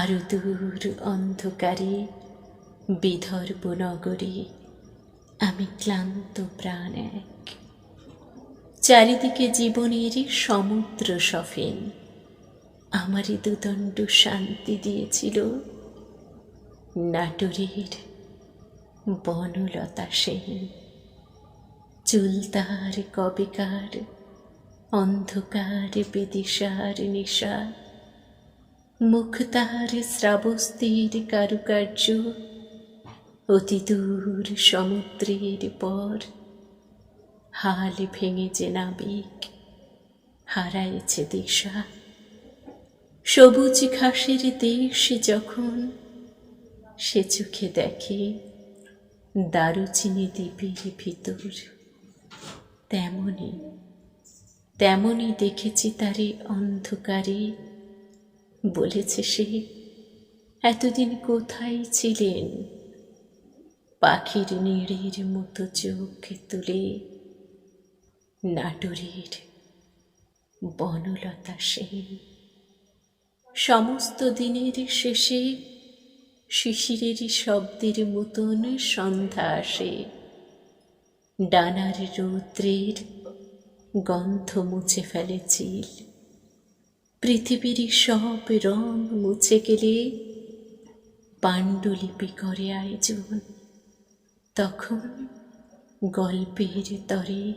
আরও দূর অন্ধকারে, বিদর্ভ নগরে আমি ক্লান্ত প্রাণ এক। চারিদিকে জীবনের সমুদ্র সফেন আমারই দুদণ্ড শান্তি দিয়েছিল। নাটুরের বনলতা সেন, চুলতার কবিকার, অন্ধকার বিদিশার নিশা মুখ তাহার শ্রাবস্তির কারুকার্য অতি দূর সমুদ্রের পর। হাল ভেঙে যে নাবিক হারাইছে দিশা। সবুজ ঘাসের দেশ যখন সে চোখে দেখে, দারুচিনি দ্বীপের ভিতর। তেমনি তেমনি দেখেছি তারে অন্ধকারে বলেছে সে, এতদিন কোথায় ছিলেন? পাখির নিড়ের মতো চোখ তুলে নাটুরের বনলতা সেন। সমস্ত দিনের শেষে শিশিরের শব্দের মতন সন্ধ্যা আসে। ডানার রৌদ্রের গন্ধ মুছে ফেলে চিল। পৃথিবীর সব রং মুছে গেলে পাণ্ডুলিপি করে আয়োজন। তখন গল্পের তরে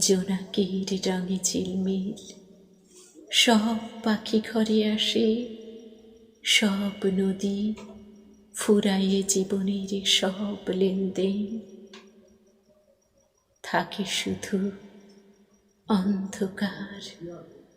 জোনাকের রঙে ঝিলমিল। সব পাখি ঘরে আসে, সব নদী ফুরাইয়ে জীবনের সব লেনদেন। থাকে শুধু অন্ধকার।